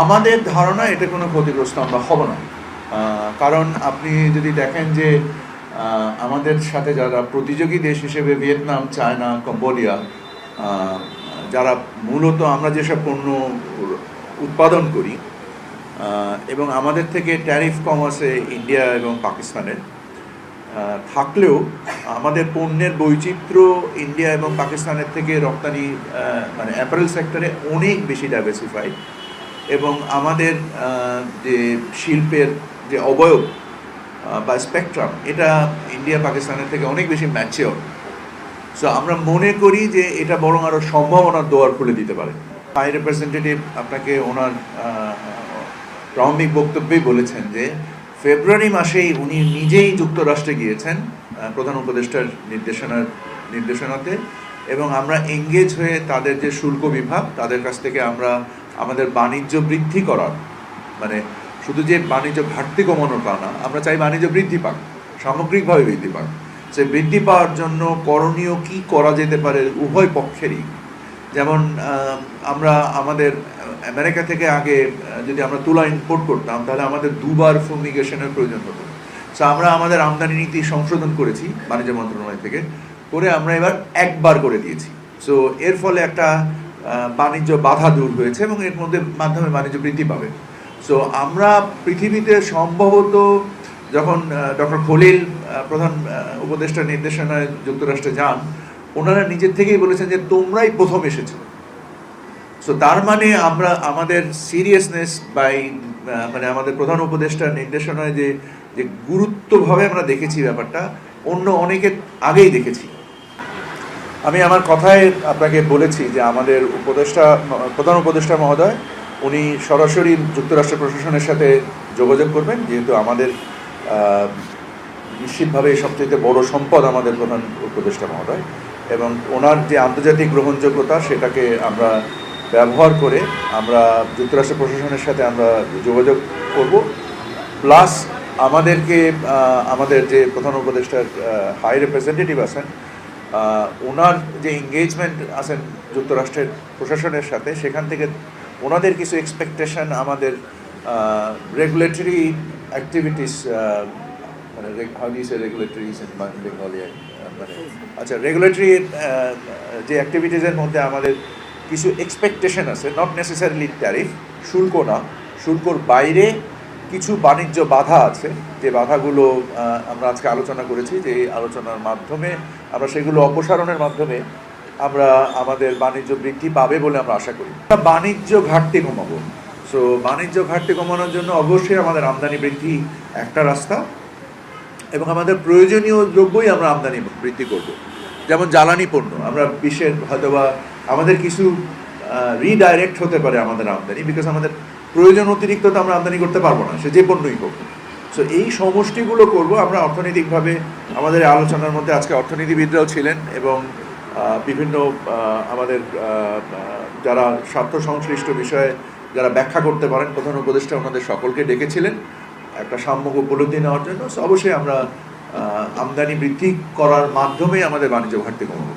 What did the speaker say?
আমাদের ধারণা এটা কোনো ক্ষতিগ্রস্ত আমরা হব না। কারণ আপনি যদি দেখেন যে আমাদের সাথে যারা প্রতিযোগী দেশ হিসেবে ভিয়েতনাম, চায়না, কম্বোডিয়া যারা মূলত আমরা যেসব পণ্য উৎপাদন করি এবং আমাদের থেকে ট্যারিফ কম আছে ইন্ডিয়া এবং পাকিস্তানের থাকলেও আমাদের পণ্যের বৈচিত্র্য ইন্ডিয়া এবং পাকিস্তানের থেকে রপ্তানি মানে অ্যাপারেল সেক্টরে অনেক বেশি ডাইভার্সিফাইড এবং আমাদের যে শিল্পের যে অবয়ব বা স্পেকট্রাম এটা ইন্ডিয়া, পাকিস্তানের থেকে অনেক বেশি ম্যাচিওর সো আমরা মনে করি যে এটা বরং আরও সম্ভাবনার দোয়ার খুলে দিতে পারে। হাই রিপ্রেজেন্টেটিভ আপনাকে ওনার প্রারম্ভিক বক্তব্যেই বলেছেন যে, ফেব্রুয়ারি মাসেই উনি নিজেই যুক্তরাষ্ট্রে গিয়েছেন প্রধান উপদেষ্টার নির্দেশনার, নির্দেশনাতে। এবং আমরা এঙ্গেজ হয়ে তাদের যে শুল্ক বিভাগ, তাদের কাছ থেকে আমরা আমাদের বাণিজ্য বৃদ্ধি করার মানে শুধু যে বাণিজ্য ঘাটতি কমানোর তা না, আমরা চাই বাণিজ্য বৃদ্ধি পাক, সামগ্রিকভাবে বৃদ্ধি পাক। সে বৃদ্ধি পাওয়ার জন্য করণীয় কি করা যেতে পারে উভয় পক্ষেরই। যেমন আমরা আমাদের আমেরিকা থেকে আগে যদি আমরা তুলা ইম্পোর্ট করতাম, তাহলে আমাদের দুবার ফুমিগেশনের প্রয়োজন হতো। সো আমরা আমাদের আমদানি নীতি সংশোধন করেছি বাণিজ্য মন্ত্রণালয় থেকে। করে আমরা এবার একবার করে দিয়েছি। সো এর ফলে একটা বাণিজ্য বাধা দূর হয়েছে এবং এর মধ্যে মাধ্যমে বাণিজ্য বৃদ্ধি পাবে। সো আমরা পৃথিবীতে সম্ভবত যখন ডক্টর খলিল প্রধান উপদেষ্টা নির্দেশনায় যুক্তরাষ্ট্রে যান, ওনারা নিজের থেকেই বলেছেন যে তোমরাই প্রথম এসেছ। সো তার মানে আমরা, আমাদের সিরিয়াসনেস বাই মানে আমাদের প্রধান উপদেষ্টার নির্দেশনায় যে যে গুরুত্বভাবে আমরা দেখেছি ব্যাপারটা, অন্য অনেকে আগেই দেখেছি। আমি আমার কথায় আপনাকে বলেছি যে আমাদের উপদেষ্টা, প্রধান উপদেষ্টা মহোদয়, উনি সরাসরি যুক্তরাষ্ট্র প্রশাসনের সাথে যোগাযোগ করবেন, যেহেতু আমাদের নিশ্চিতভাবে সবচেয়ে বড় সম্পদ আমাদের প্রধান উপদেষ্টা মহোদয়। এবং ওনার যে আন্তর্জাতিক গ্রহণযোগ্যতা, সেটাকে আমরা ব্যবহার করে আমরা যুক্তরাষ্ট্র প্রশাসনের সাথে আমরা যোগাযোগ করব। প্লাস আমাদেরকে আমাদের যে প্রধান উপদেষ্টার হাই রিপ্রেজেন্টেটিভ আছেন ওনার যে এঙ্গেজমেন্ট আছেন যুক্তরাষ্ট্রের প্রশাসনের সাথে, সেখান থেকে ওনাদের কিছু এক্সপেকটেশন আমাদের রেগুলেটরি অ্যাক্টিভিটিস মানে হাউ রেগুলেটরিজ ইন মানে আচ্ছা রেগুলেটরি যে অ্যাক্টিভিটিসের মধ্যে আমাদের কিছু এক্সপেকটেশন আছে নট নেসেসারিলি ট্যারিফ শুল্ক না, শুল্কর বাইরে কিছু বাণিজ্য বাধা আছে। যে বাধাগুলো আমরা আজকে আলোচনা করেছি, যে আলোচনার মাধ্যমে আমরা সেগুলো অপসারণের মাধ্যমে আমরা আমাদের বাণিজ্য বৃদ্ধি পাবে বলে আমরা আশা করি। বাণিজ্য ঘাটতি কমাবো। সো বাণিজ্য ঘাটতি কমানোর জন্য অবশ্যই আমাদের আমদানি বৃদ্ধি একটা রাস্তা এবং আমাদের প্রয়োজনীয় দ্রব্যই আমরা আমদানি বৃদ্ধি করব। যেমন জ্বালানি পণ্য, আমরা বিশ্বের হয়তোবা আমাদের কিছু রিডাইরেক্ট হতে পারে আমাদের আমদানি বিকজ আমাদের প্রয়োজন অতিরিক্ত তো আমরা আমদানি করতে পারব না, সে যে পণ্যই হোক। সো এই সমষ্টিগুলো করব আমরা অর্থনৈতিকভাবে। আমাদের আলোচনার মধ্যে আজকে অর্থনীতিবিদরাও ছিলেন এবং বিভিন্ন আমাদের যারা স্বার্থ সংশ্লিষ্ট বিষয়ে যারা ব্যাখ্যা করতে পারেন, প্রধান উপদেষ্টা ওনাদের সকলকে ডেকেছিলেন একটা সাম্যক উপলব্ধি নেওয়ার জন্য। অবশ্যই আমরা আমদানি বৃদ্ধি করার মাধ্যমে আমাদের বাণিজ্য ঘাটতি কমাবো।